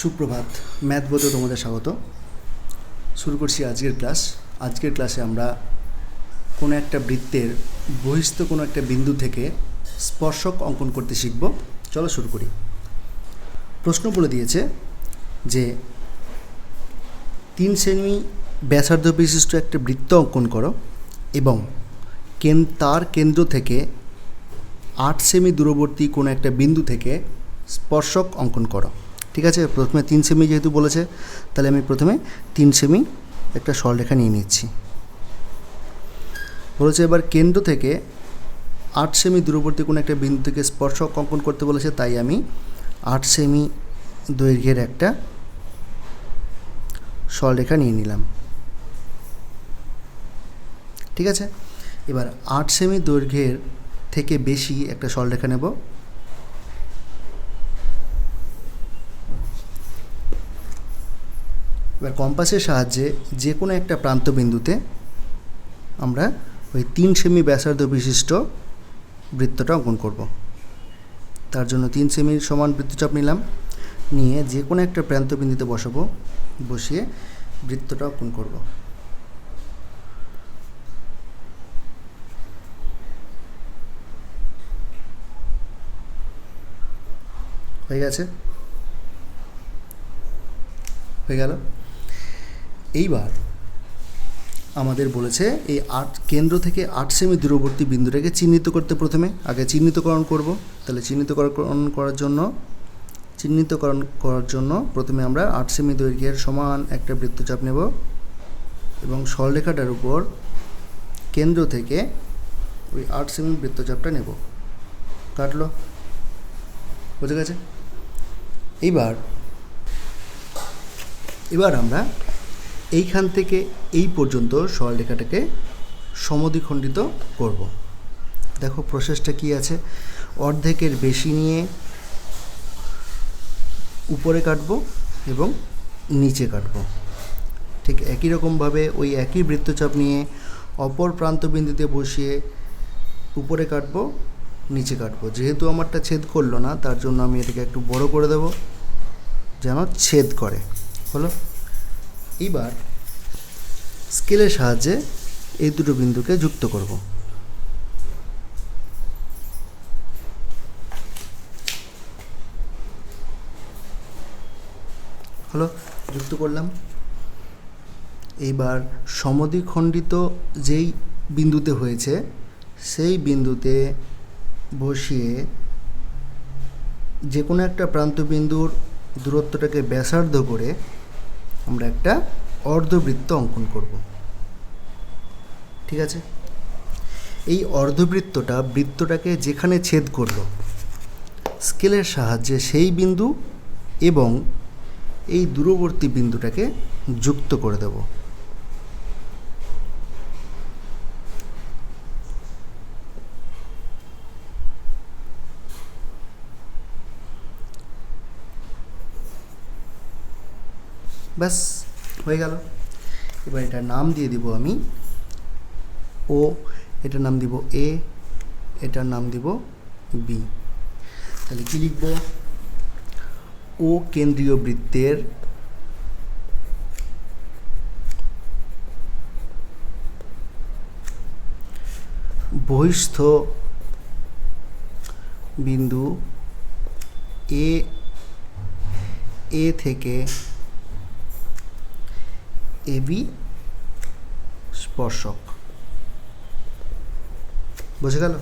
সুপ্রভাত, ম্যাথ বোধে তোমাদের স্বাগত। শুরু করছি আজকের ক্লাস। আজকের ক্লাসে আমরা কোনো একটা বৃত্তের বহিস্থ কোনো একটা বিন্দু থেকে স্পর্শক অঙ্কন করতে শিখব। চলো শুরু করি। প্রশ্ন বলে দিয়েছে যে, তিন সেমি ব্যাসার্ধ বিশিষ্ট একটা বৃত্ত অঙ্কন করো এবং কেন, তার কেন্দ্র থেকে আট সেমি দূরবর্তী কোনো একটা বিন্দু থেকে স্পর্শক অঙ্কন করো। ঠিক আছে? প্রথমে তিন সেমি যেহেতু বলেছে, তাহলে আমি প্রথমে তিন সেমি একটা সরলরেখা নিয়ে নিচ্ছি। বলেছে এবার কেন্দ্র থেকে আট সেমি দূরবর্তী কোনো একটা বিন্দু থেকে স্পর্শক অঙ্কন করতে বলেছে, তাই আমি আট সেমি দৈর্ঘ্যের একটা সরলরেখা নিয়ে নিলাম। ঠিক আছে? এবার আট সেমি দৈর্ঘ্যের থেকে বেশি একটা সরলরেখা নেব। এবার কম্পাসের সাহায্যে যে কোনো একটা প্রান্ত বিন্দুতে আমরা ওই তিন সেমি ব্যাসার্ধ বিশিষ্ট বৃত্তটা অঙ্কন করব। তার জন্য তিন সেমির সমান বৃত্তচাপ নিলাম। নিয়ে যে কোনো একটা প্রান্ত বিন্দুতে বসাবো, বসিয়ে বৃত্তটা অঙ্কন করব। হয়ে গেছে? হয়ে গেল? এইবার আমাদের বলেছে এই আট কেন্দ্র থেকে আট সেমি দূরবর্তী বিন্দুটাকে চিহ্নিত করতে প্রথমে। আগে চিহ্নিতকরণ করব, তাহলে চিহ্নিতকরণ করার জন্য, চিহ্নিতকরণ করার জন্য প্রথমে আমরা আট সেমি দৈর্ঘ্যের সমান একটা বৃত্তচাপ নেব এবং সরলরেখাটার উপর কেন্দ্র থেকে ওই আট সেমি বৃত্তচাপটা নেব। কাটলো? বুঝে গেছে? এইবার, এবার আমরা এইখান থেকে এই পর্যন্ত সরলরেখাটাকে সমদ্বিখণ্ডিত করব। দেখো প্রসেসটা কি আছে? অর্ধেকের বেশি নিয়ে উপরে কাটবো এবং নিচে কাটবো। ঠিক একই রকমভাবে ওই একই বৃত্তচাপ নিয়ে অপর প্রান্ত বিন্দুতে বসিয়ে উপরে কাটব, নিচে কাটবো। যেহেতু আমারটা ছেদ করল না, তার জন্য আমি এটাকে একটু বড় করে দেব, যেন ছেদ করে। হলো? এইবার স্কেলের সাহায্যে এই দুটো বিন্দুকে যুক্ত করব। হলো, যুক্ত করলাম। এইবার সমদ্বিখণ্ডিত যেই বিন্দুতে হয়েছে, সেই বিন্দুতে বসিয়ে যে কোনো একটা প্রান্ত বিন্দুর দূরত্বটাকে ব্যাসার্ধ করে আমরা একটা অর্ধবৃত্ত অঙ্কন করব। ঠিক আছে? এই অর্ধবৃত্তটা বৃত্তটাকে যেখানে ছেদ করল, স্কেলের সাহায্যে সেই বিন্দু এবং এই দূরবর্তী বিন্দুটাকে যুক্ত করে দেব। ব্যাস, হয়ে গেল। এবার এটার নাম দিয়ে দিব আমি ও, এটার নাম দিব এ, এটার নাম দিব বি। তাহলে কী লিখব? ও কেন্দ্রীয় বৃত্তের বহিস্থ বিন্দু এ এ থেকে এবি স্পর্শক। বুঝে গেল?